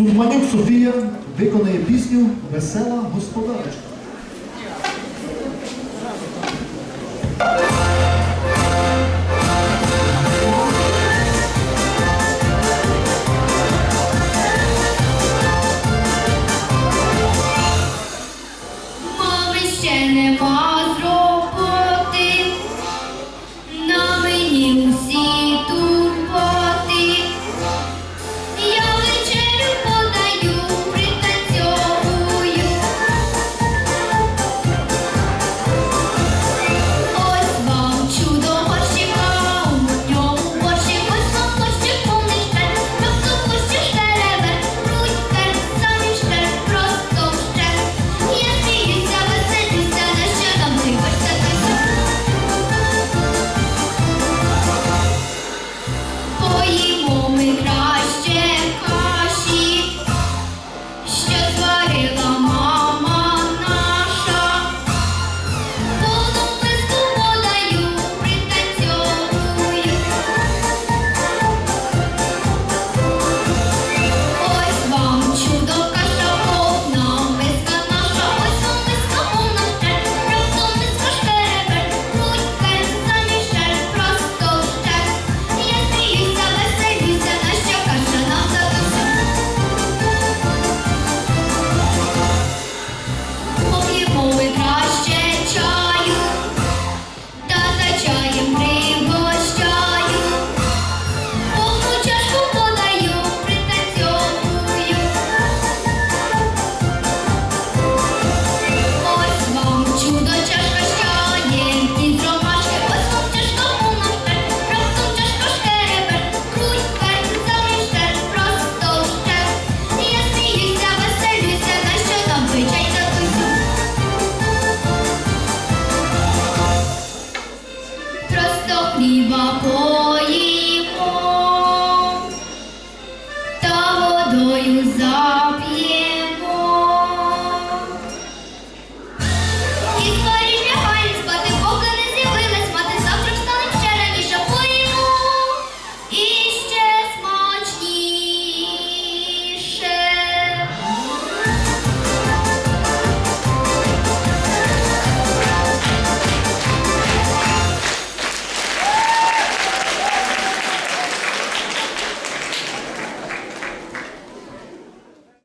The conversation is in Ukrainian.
Сурманюк Софія виконає пісню Весела господарочка. Мами ще нема хліба поїмо та водою зап'ємо.